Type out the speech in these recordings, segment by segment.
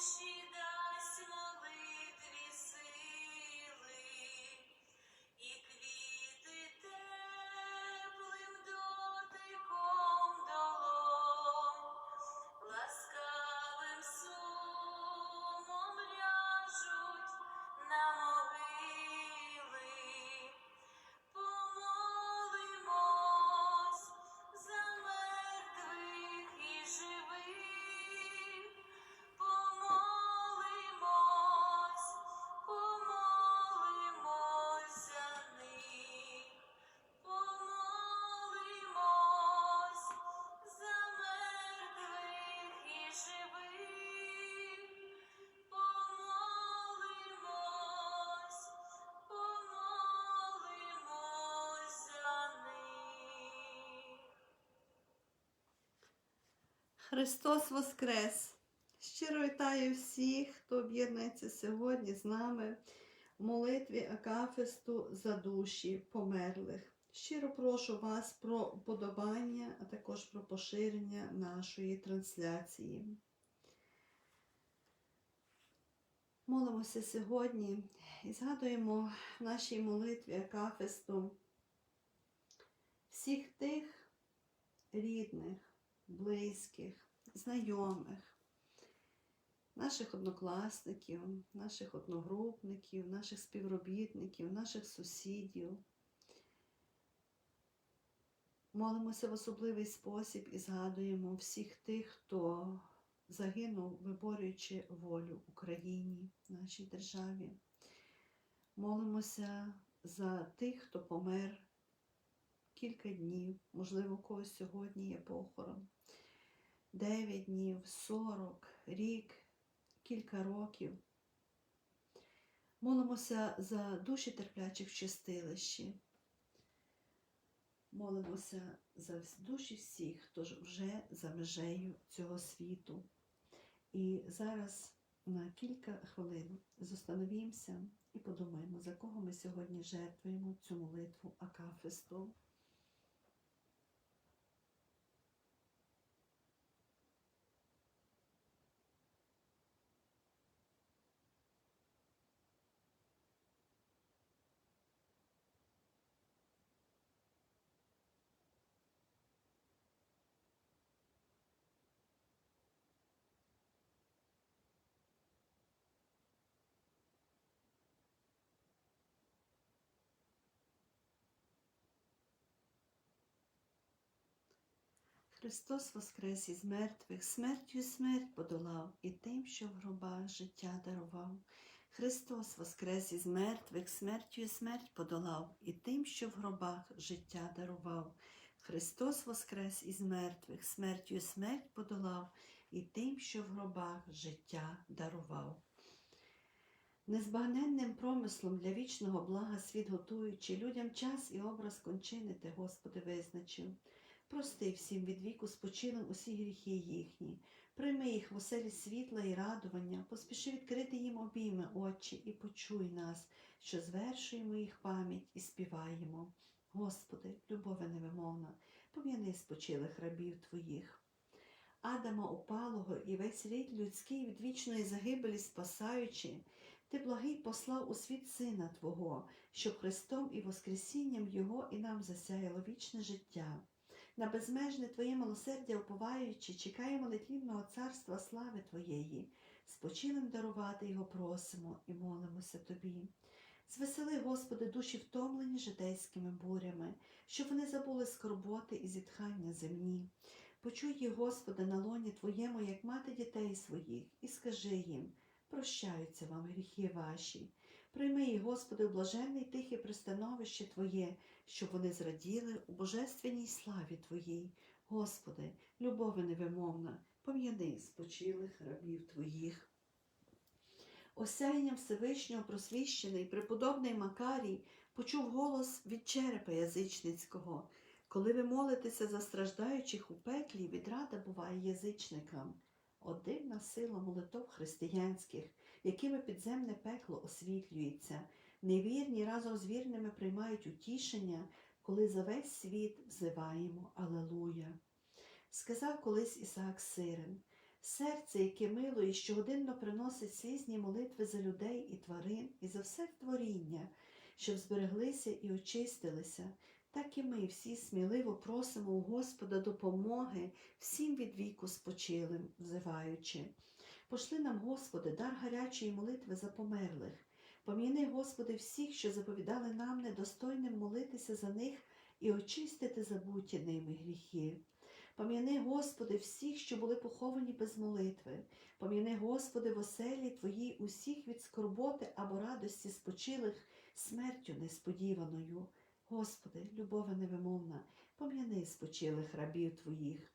she Христос Воскрес! Щиро вітаю всіх, хто об'єднується сьогодні з нами в молитві Акафисту за душі померлих. Щиро прошу вас про вподобання, а також про поширення нашої трансляції. Молимося сьогодні і згадуємо в нашій молитві Акафисту всіх тих рідних, близьких, знайомих, наших однокласників, наших одногрупників, наших співробітників, наших сусідів. Молимося в особливий спосіб і згадуємо всіх тих, хто загинув, виборюючи волю Україні, нашій державі. Молимося за тих, хто помер кілька днів, можливо, у когось сьогодні є похорон. 9 днів, 40, рік, кілька років. Молимося за душі терплячих в чистилищі. Молимося за душі всіх, хто ж вже за межею цього світу. І зараз на кілька хвилин зостановімося і подумаємо, за кого ми сьогодні жертвуємо цю молитву Акафисту. Христос воскрес із мертвих, смертю смерть подолав, і тим, що в гробах життя дарував. Христос воскрес із мертвих, смертю смерть подолав, і тим, що в гробах життя дарував. Христос воскрес із мертвих, смертю смерть подолав, і тим, що в гробах життя дарував. Незбагненним промислом для вічного блага світ готуючи, людям час і образ кончини ти, Господи, визначив. Прости всім від віку спочилим усі гріхи їхні, прийми їх в оселі світла і радування, поспіши відкрити їм обійми очі і почуй нас, що звершуємо їх пам'ять і співаємо. Господи, любове невимовна, пом'яни спочилих рабів Твоїх. Адама упалого і весь рід людський від вічної загибелі спасаючи, ти благий послав у світ Сина Твого, щоб Христом і Воскресінням Його і нам засяяло вічне життя. На безмежне Твоє милосердя уповаючи, чекаємо нетлінного царства слави Твоєї, спочилим дарувати його просимо і молимося Тобі. Звесели, Господи, душі втомлені житейськими бурями, щоб вони забули скорботи і зітхання земні. Почуй їх, Господи, на лоні Твоєму, як мати дітей своїх, і скажи їм, прощаються вам гріхи ваші. Прийми їх, Господи, блаженне й тихе пристановище Твоє, щоб вони зраділи у божественній славі Твоїй. Господи, любови невимовна, пом'яни спочилих рабів Твоїх. Осяянням Всевишнього просвіщений преподобний Макарій почув голос від черепа язичницького. Коли ви молитеся за страждаючих у пеклі, відрада буває язичникам. От дивна сила молитов християнських, якими підземне пекло освітлюється, невірні разом з вірними приймають утішення, коли за весь світ взиваємо Алелуя. Сказав колись Ісаак Сирин, серце, яке мило і щогодинно приносить слізні молитви за людей і тварин, і за все творіння, щоб збереглися і очистилися, так і ми всі сміливо просимо у Господа допомоги всім від віку спочилим, взиваючи. Пошли нам, Господи, дар гарячої молитви за померлих. Пом'яни, Господи, всіх, що заповідали нам недостойним молитися за них і очистити забуті ними гріхи. Пом'яни, Господи, всіх, що були поховані без молитви. Пом'яни, Господи, в оселі Твоїй усіх від скорботи або радості спочилих смертю несподіваною. Господи, любове невимовна, пом'яни спочилих рабів Твоїх.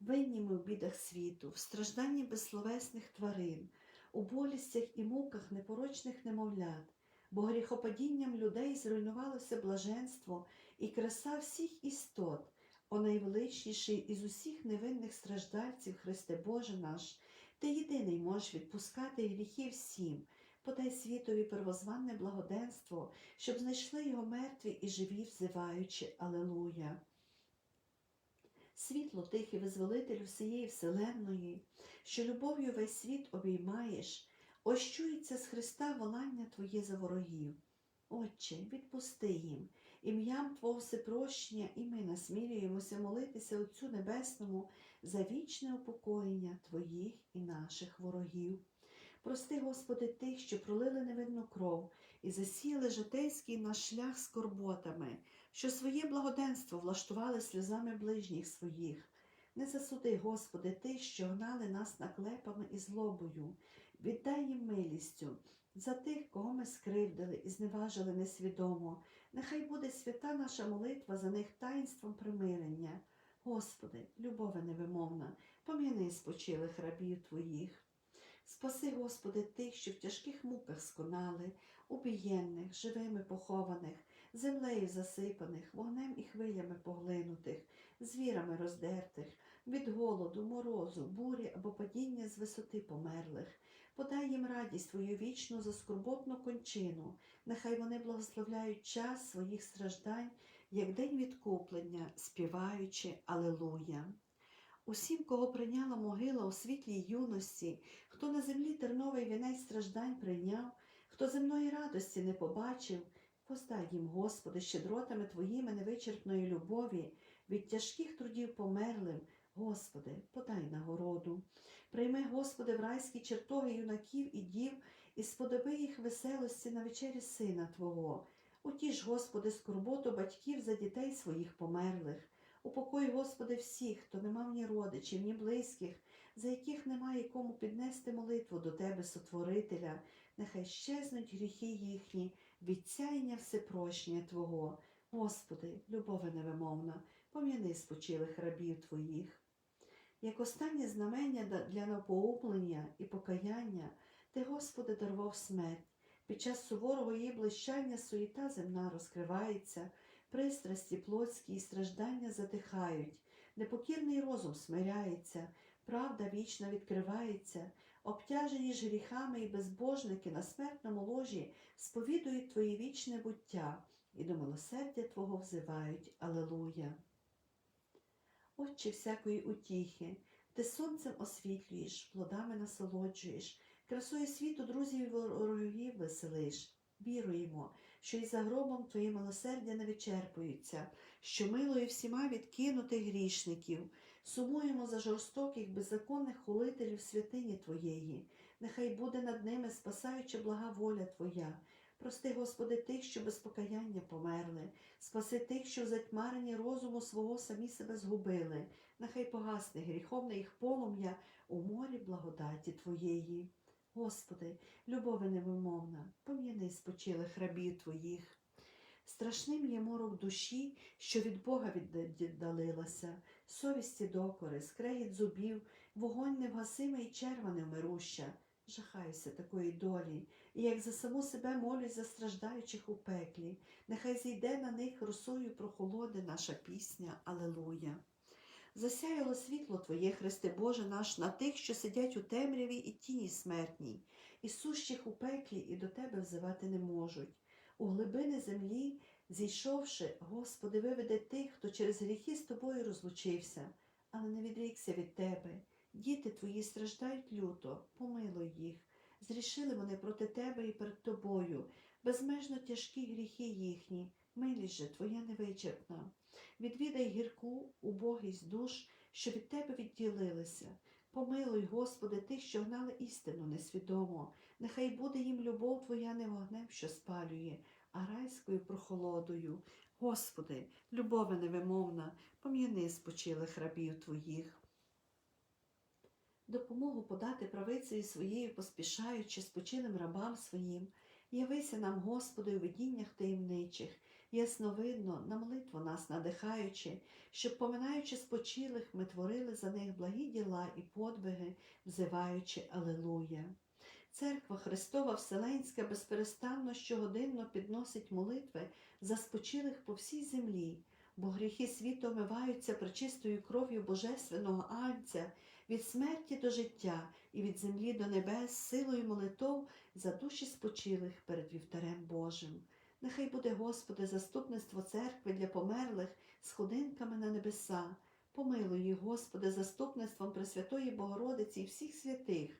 Винні ми в бідах світу, в стражданні безсловесних тварин, у болістях і муках непорочних немовлят, бо гріхопадінням людей зруйнувалося блаженство і краса всіх істот, О найвеличніший із усіх невинних страждальців, Христе Боже наш, Ти єдиний можеш відпускати гріхи всім, подай світові первозванне благоденство, щоб знайшли його мертві і живі, взиваючи Алелуя. Світло тихий визволитель всієї вселенної, що любов'ю весь світ обіймаєш, ось чується з Христа волання Твоє за ворогів. Отче, відпусти їм, ім'ям Твого всепрощення, і ми насмілюємося молитися Отцю Небесному за вічне упокоєння Твоїх і наших ворогів. Прости, Господи, тих, що пролили невинну кров і засіяли житейський наш шлях скорботами, що своє благоденство влаштували сльозами ближніх своїх. Не засуди, Господи, тих, що гнали нас наклепами і злобою, віддай їм милістю за тих, кого ми скривдили і зневажили несвідомо. Нехай буде свята наша молитва за них таїнством примирення. Господи, любове невимовна, пом'яни спочилих рабів Твоїх. Спаси, Господи, тих, що в тяжких муках сконали, убієнних, живими похованих, землею засипаних, вогнем і хвилями поглинутих, звірами роздертих, від голоду, морозу, бурі або падіння з висоти померлих. Подай їм радість Твою вічну за скорботну кончину, нехай вони благословляють час своїх страждань, як день відкуплення, співаючи Алелуя. Усім, кого прийняла могила у світлій юності, хто на землі терновий вінець страждань прийняв, хто земної радості не побачив, поздай їм, Господи, щедротами Твоїми невичерпної любові, від тяжких трудів померлим, Господи, подай нагороду. Прийми, Господи, в райські чертоги юнаків і дів, і сподоби їх веселості на вечері Сина Твого. Утіш, Господи, скорботу батьків за дітей своїх померлих. Упокой, Господи, всіх, хто не мав ні родичів, ні близьких, за яких немає кому піднести молитву до Тебе, Сотворителя, нехай щезнуть гріхи їхні, відсяяння всепрощення Твого. Господи, любове невимовна, пом'яни спочилих рабів Твоїх. Як останнє знамення для напоуплення і покаяння, Ти, Господи, дарував смерть. Під час суворого її блищання суєта земна розкривається, пристрасті плотські і страждання затихають, непокірний розум смиряється, правда вічна відкривається, обтяжені ж гріхами і безбожники на смертному ложі сповідують Твоє вічне буття і до милосердя Твого взивають. Алелуя. Отче всякої утіхи, ти сонцем освітлюєш, плодами насолоджуєш, красою світу друзів і ворогів веселиш. Віруємо, що і за гробом Твої милосердя не вичерпуються, що милою всіма відкинутих грішників, сумуємо за жорстоких, беззаконних хулителів святині Твоєї. Нехай буде над ними спасаюча блага воля Твоя. Прости, Господи, тих, що без покаяння померли, спаси тих, що в затьмаренні розуму свого самі себе згубили. Нехай погасне гріховне їх полум'я у морі благодаті Твоєї. Господи, любове невимовна, пом'яни спочилих рабів Твоїх. Страшним є морок душі, що від Бога віддалилася, совісті докори, скрегіт зубів, вогонь невгасимий і черва невмируща. Жахаюся такої долі, і як за саму себе молюсь за страждаючих у пеклі, нехай зійде на них росою прохолоди наша пісня Алелуя. Засяяло світло Твоє, Христе Боже наш, на тих, що сидять у темряві і тіні смертній, і сущих у пеклі, і до Тебе взивати не можуть. У глибини землі, зійшовши, Господи, виведе тих, хто через гріхи з Тобою розлучився, але не відрікся від Тебе. Діти Твої страждають люто, помилуй їх. Зрішили вони проти Тебе і перед Тобою, безмежно тяжкі гріхи їхні, милість же Твоя невичерпна. Відвідай гірку убогість душ, що від Тебе відділилися. Помилуй, Господи, тих, що гнали істину несвідомо. Нехай буде їм любов Твоя не вогнем, що спалює, а райською прохолодою. Господи, любове невимовна, пом'яни спочилих рабів Твоїх. Допомогу подати правицею своєю, поспішаючи спочилим рабам своїм. Явися нам, Господи, у видіннях таємничих, ясновидно, на молитву нас надихаючи, щоб, поминаючи спочилих, ми творили за них благі діла і подвиги, взиваючи Алелуя. Церква Христова Вселенська безперестанно щогодинно підносить молитви за спочилих по всій землі. бо гріхи світу омиваються пречистою кров'ю Божественного Анця від смерті до життя і від землі до небес силою молитов за душі спочилих перед вівтарем Божим. Нехай буде, Господи, заступництво церкви для померлих з ходинками на небеса. Помилуй їх, Господи, заступництвом Пресвятої Богородиці і всіх святих.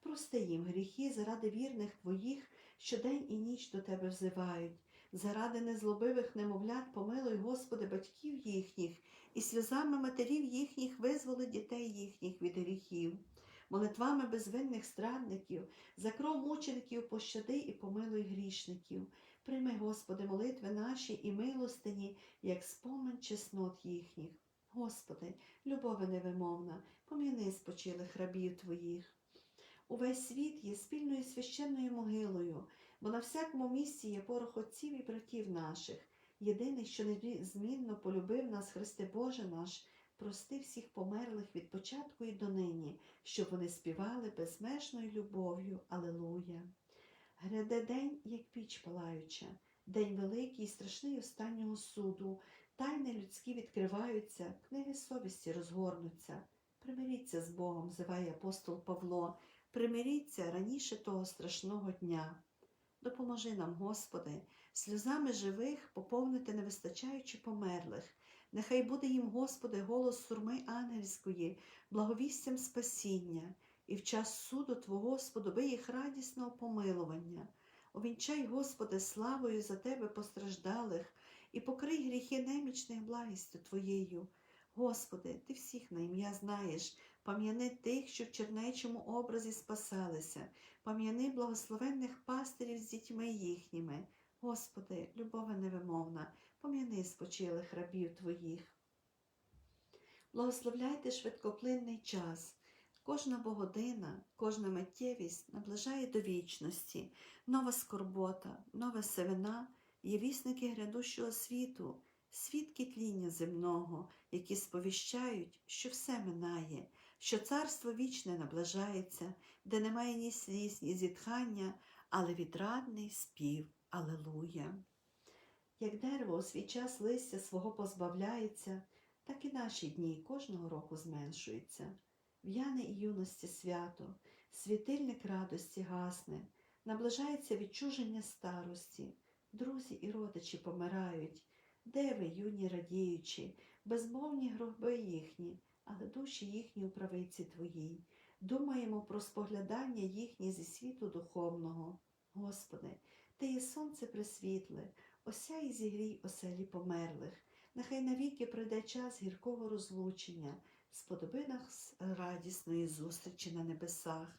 Прости їм гріхи заради вірних Твоїх, що день і ніч до Тебе взивають. Заради незлобивих немовлят помилуй, Господи, батьків їхніх, і сльозами матерів їхніх визволи дітей їхніх від гріхів. Молитвами безвинних страдників, за кров мучеників пощади і помилуй грішників. Прийми, Господи, молитви наші і милостині, як спомин чеснот їхніх. Господи, любове невимовна, пом'яни спочилих рабів Твоїх. Увесь світ є спільною священною могилою, бо на всякому місці є порох отців і братів наших. Єдиний, що незмінно полюбив нас, Христе Боже наш, прости всіх померлих від початку і донині, щоб вони співали безмежною любов'ю. Алелуя. Гряде день, як піч палаюча, день великий і страшний останнього суду. Тайни людські відкриваються, книги совісті розгорнуться. Примиріться з Богом, зиває апостол Павло, примиріться раніше того страшного дня. Допоможи нам, Господи, сльозами живих поповнити невистачаючи померлих. Нехай буде їм, Господи, голос сурми ангельської, благовістям спасіння, і в час суду Твого сподоби їх радісного помилування. Овінчай, Господи, славою за Тебе постраждалих, і покрий гріхи немічних благістю Твоєю. Господи, Ти всіх на ім'я знаєш, пам'яни тих, що в чернечому образі спасалися, пам'яни благословенних пастирів з дітьми їхніми. Господи, любове невимовна, пом'яни спочилих рабів Твоїх. Благословляйте швидкоплинний час. Кожна богодина, кожна миттєвість наближає до вічності, нова скорбота, нова севина є вісники грядущого світу, свідки тління земного, які сповіщають, що все минає, що царство вічне наближається, де немає ні сліз, ні зітхання, але відрадний спів. Алелуя. Як дерево у свій час листя свого позбавляється, так і наші дні кожного року зменшуються. В'яне і юності свято, світильник радості гасне, наближається відчуження старості, друзі і родичі помирають, де ви, юні радіючі, безмовні гроби їхні, але душі їхні у правиці твоїй. Думаємо про споглядання їхні зі світу духовного. Господи, Ти є сонце присвітле, осяй зігрій оселі померлих. Нехай навіки прийде час гіркого розлучення, сподоби нас радісної зустрічі на небесах.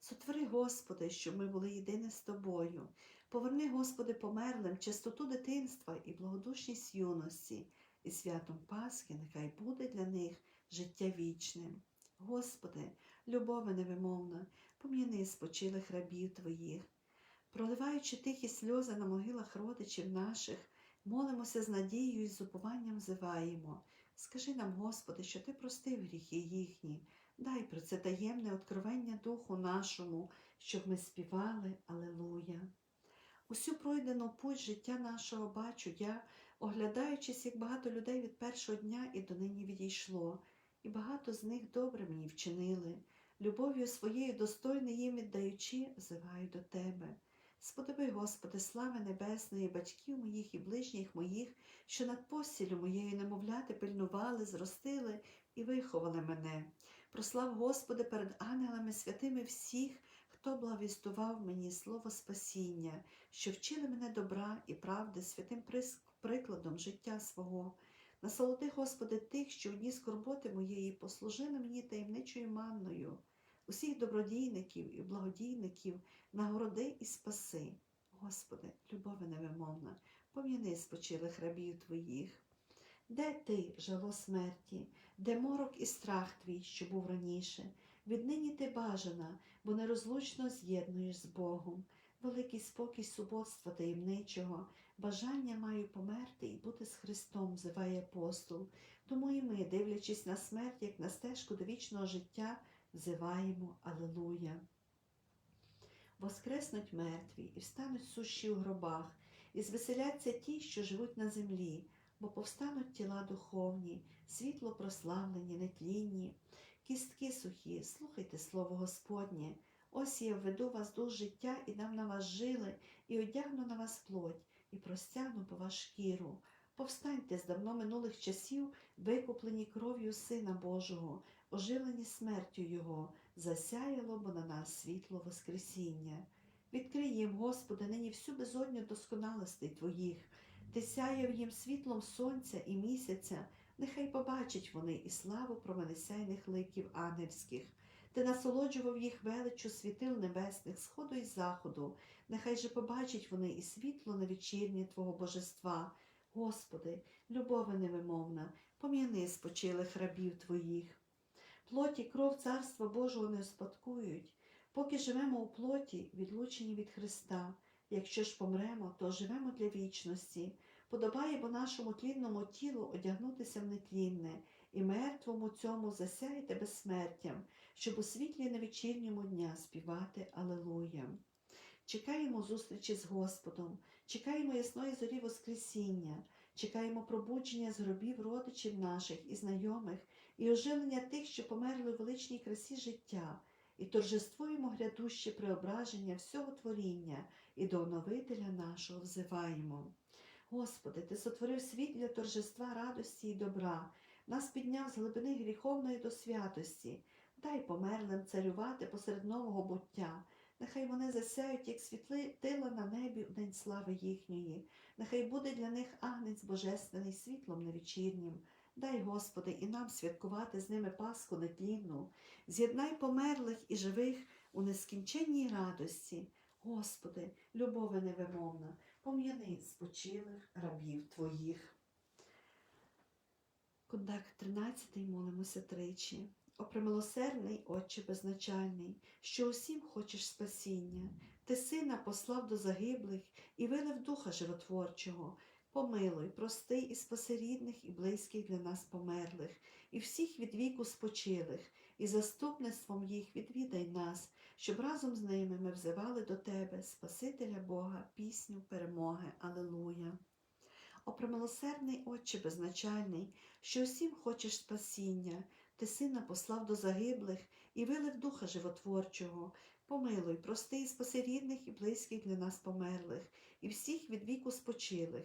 Сотвори, Господи, щоб ми були єдині з Тобою. Поверни, Господи, померлим чистоту дитинства і благодушність юності, і святом Пасхи нехай буде для них життя вічним. Господи, любове невимовна, пом'яни спочилих рабів Твоїх. Проливаючи тихі сльози на могилах родичів наших, молимося з надією і з упованням взиваємо. Скажи нам, Господи, що Ти простив гріхи їхні, дай про це таємне откровення Духу нашому, щоб ми співали Алелуя. Усю пройдену путь життя нашого бачу я, оглядаючись, як багато людей від першого дня і донині відійшло, і багато з них добре мені вчинили, любов'ю своєю достойно їм віддаючи, взиваю до Тебе. Сподоби, Господи, слави небесної, батьків моїх і ближніх моїх, що над постілю моєю немовляти пильнували, зростили і виховали мене. Прослав, Господи, перед ангелами святими всіх, хто благовістував мені слово спасіння, що вчили мене добра і правди святим прикладом життя свого. Насолоди, Господи, тих, що в дні скорботи моєї послужили мені таємничою манною, усіх добродійників і благодійників, нагороди і спаси. Господи, любове невимовна, пом'яни спочилих рабів Твоїх. Де ти, жало смерті, де морок і страх твій, що був раніше? Віднині ти бажана, бо нерозлучно з'єднуєш з Богом. Великий спокій суботства таємничого, бажання маю померти і бути з Христом, взиває апостол. Тому і ми, дивлячись на смерть, як на стежку до вічного життя, взиваємо Алелуя. Воскреснуть мертві і встануть сущі у гробах, і звеселяться ті, що живуть на землі. бо повстануть тіла духовні, світло прославлені, нетлінні, кістки сухі, слухайте слово Господнє. Ось я введу вас дух життя і дам на вас жили, і одягну на вас плоть, і простягну по вас шкіру. Повстаньте з давно минулих часів, викуплені кров'ю Сина Божого, оживлені смертю Його, засяяло бо на нас світло Воскресіння. Відкрий їм, Господи, нині всю безодню досконалостей Твоїх, Ти сяяв їм світлом сонця і місяця, нехай побачать вони і славу променесяйних ликів ангельських. Ти насолоджував їх величу світил небесних, сходу і заходу, нехай же побачать вони і світло на вечірнє Твого божества. Господи, любове невимовна, пом'яни спочилих рабів Твоїх. Плоті кров Царства Божого не успадкують, поки живемо у плоті, відлучені від Христа. Якщо ж помремо, то живемо для вічності. Подобає бо нашому тлінному тілу одягнутися в нетлінне, і мертвому цьому засяяти безсмертям, щоб у світлі на вечірньому дня співати Алелуя. Чекаємо зустрічі з Господом, чекаємо ясної зорі Воскресіння, чекаємо пробудження з гробів родичів наших і знайомих, і оживлення тих, що померли у величній красі життя, і торжествуємо грядуще преображення всього творіння, і до оновителя нашого взиваємо. Господи, Ти сотворив світ для торжества радості і добра, нас підняв з глибини гріховної до святості. Дай померлим царювати посеред нового буття. Нехай вони засяють, як світлила на небі у день слави їхньої. Нехай буде для них агнець божественний світлом невечірнім. Дай, Господи, і нам святкувати з ними Пасху нетлінну. З'єднай померлих і живих у нескінченній радості. Господи, любове невимовна, пом'яни спочилих рабів Твоїх. Кондак 13 молимося тричі. О премилосердний Отче безначальний, що усім хочеш спасіння, ти сина послав до загиблих і вилив духа животворчого. Помилуй, прости і спаси рідних і близьких для нас померлих, і всіх від віку спочилих, і заступництвом їх відвідай нас, щоб разом з ними ми взивали до Тебе, Спасителя Бога, пісню перемоги. Алелуя. О премилосердний Отче безначальний, що усім хочеш спасіння, ти сина послав до загиблих і вилив духа животворчого. Помилуй, прости і спасерідних, і близьких для нас померлих, і всіх від віку спочилих,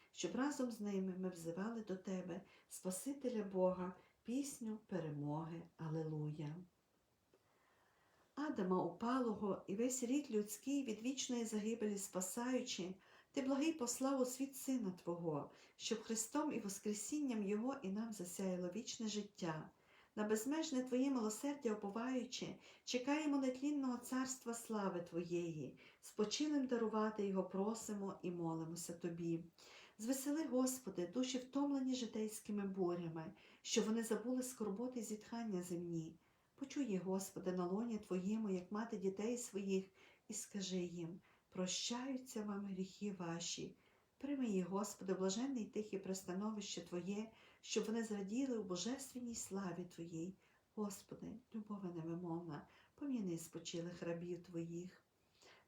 щоб разом з ними ми взивали до Тебе, Спасителя Бога, пісню перемоги. Алелуя. Адама упалого і весь рід людський від вічної загибелі спасаючи, ти благий послав у світ Сина Твого, щоб Христом і Воскресінням Його і нам засяяло вічне життя. На безмежне Твоє милосердя оповаючи, чекаємо нетлінного царства слави Твоєї, спочилим дарувати Його просимо і молимося Тобі. Звесели, Господи, душі втомлені житейськими бурями, що вони забули скорботи і зітхання земні. Почуй, Господи, на лоні Твоєму, як мати дітей своїх, і скажи їм прощаються вам гріхи ваші. Прийми їх, Господи, блаженний тихе пристановище Твоє, щоб вони зраділи у божественній славі Твоїй. Господи, любове невимовна, пом'яни спочилих рабів Твоїх.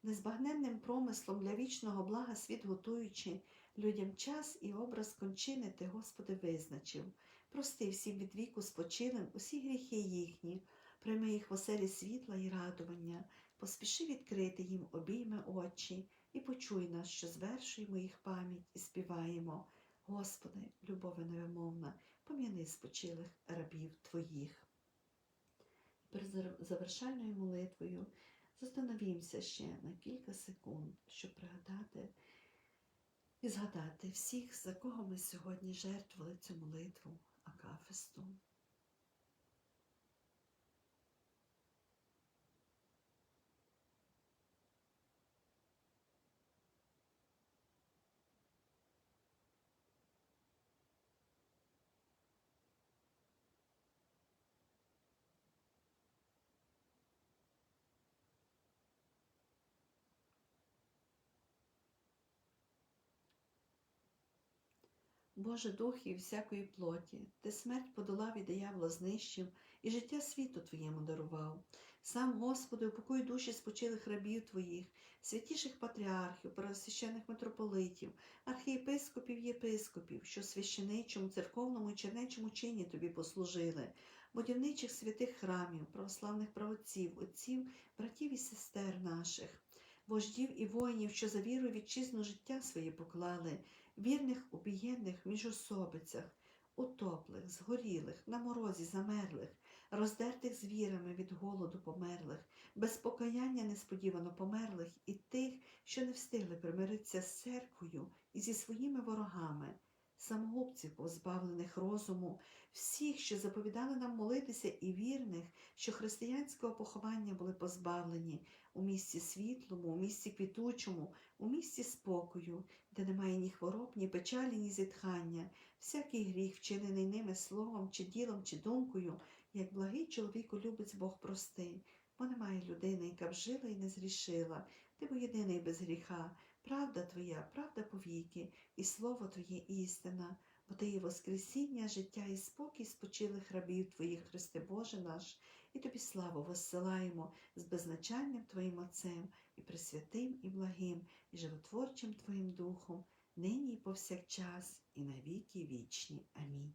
Незбагненним промислом для вічного блага світ готуючи, людям час і образ кончини Ти, Господи, визначив. Прости всім від віку спочилим усі гріхи їхні, прийми їх в оселі світла і радування, поспіши відкрити їм обійми очі і почуй нас, що звершуємо їх пам'ять і співаємо. Господи, любове невимовна, пом'яни спочилих рабів Твоїх. Перед завершальною молитвою застановімося ще на кілька секунд, щоб пригадати і згадати всіх, за кого ми сьогодні жертвували цю молитву Акафисту. Боже духів всякої плоті, ти смерть подолав і диявола знищив, і життя світу Твоєму дарував. Сам, Господи, упокой душі спочилих рабів Твоїх, святіших патріархів, первосвящених митрополитів, архієпископів, єпископів, що священичому, церковному і чернечому чині Тобі послужили, будівничих святих храмів, православних правоців, отців, братів і сестер наших, вождів і воїнів, що за віру вітчизну життя своє поклали, вірних убієнних в міжособицях, утоплих, згорілих, на морозі замерлих, роздертих звірами від голоду померлих, без покаяння несподівано померлих і тих, що не встигли примиритися з церквою і зі своїми ворогами, самогубців, позбавлених розуму, всіх, що заповідали нам молитися, і вірних, що християнського поховання були позбавлені у місці світлому, у місці квітучому, у місці спокою, де немає ні хвороб, ні печалі, ні зітхання, всякий гріх, вчинений ними словом, чи ділом, чи думкою, як благий чоловіку любить Бог прости, бо немає людини, яка б жила і не зрішила. Ти бо єдиний без гріха, правда Твоя, правда повіки, і слово Твоє істина, бо Ти є Воскресіння, життя і спокій спочилих рабів Твоїх, Христе Боже наш, і Тобі славу воссилаємо з безначальним Твоїм Отцем, і пресвятим, і благим, і животворчим Твоїм Духом, нині і повсякчас, і на віки вічні. Амінь.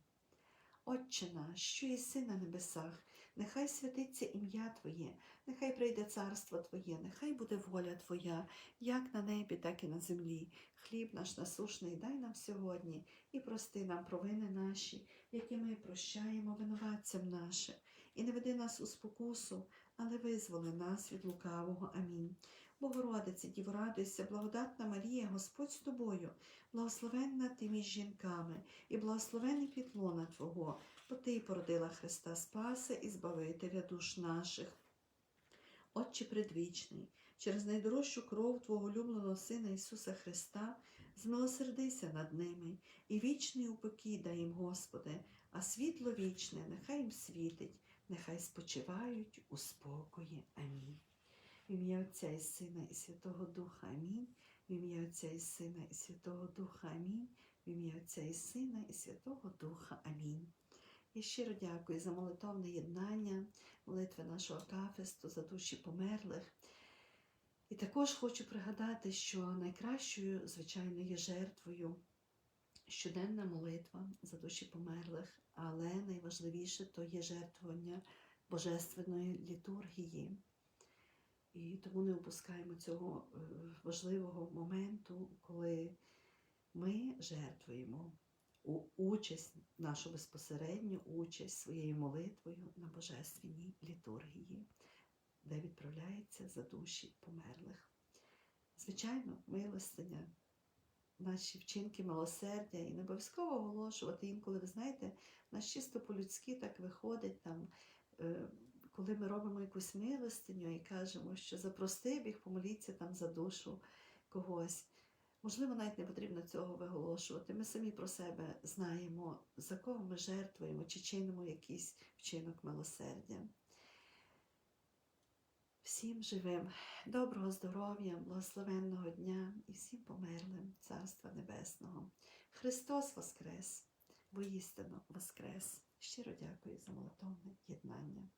Отче наш, що єси на небесах, нехай святиться ім'я Твоє, нехай прийде царство Твоє, нехай буде воля Твоя, як на небі, так і на землі. Хліб наш насушний дай нам сьогодні і прости нам провини наші, які ми прощаємо винуватцям нашим. І не веди нас у спокусу, але визволи нас від лукавого. Амінь. Богородице, Діво, радуйся, благодатна Марія, Господь з тобою, благословенна ти між жінками, і благословений плітлона Твого, бо Ти породила Христа Спаса і Збавителя душ наших. Отче предвічний, через найдорожчу кров Твого улюбленого Сина Ісуса Христа, змилосердися над ними, і вічний упокій дай їм, Господи, а світло вічне нехай їм світить, нехай спочивають у спокої. Амінь. В ім'я Отця і Сина і Святого Духа Амінь. В ім'я Отця і Сина і Святого Духа Амінь. В ім'я Отця і Сина і Святого Духа Амінь. Я щиро дякую за молитовне єднання, молитви нашого кафесту, за душі померлих. І також хочу пригадати, що найкращою, звичайно, є жертвою щоденна молитва за душі померлих, але найважливіше то є жертвування Божественної літургії. І тому не опускаємо цього е, важливого моменту, коли ми жертвуємо участь, нашу безпосередню участь своєю молитвою на Божественній літургії, де відправляється за душі померлих. Звичайно, милостиня, наші вчинки милосердя і не обов'язково оголошувати інколи, ви знаєте, нас чисто по-людськи так виходить там. Коли ми робимо якусь милостиню і кажемо, що запрости біг, помоліться там за душу когось. Можливо, навіть не потрібно цього виголошувати. Ми самі про себе знаємо, за кого ми жертвуємо чи чинимо якийсь вчинок милосердя. Всім живим, доброго здоров'я, благословенного дня і всім померлим Царства Небесного. Христос Воскрес, воістину Воскрес. Щиро дякую за молитовне єднання.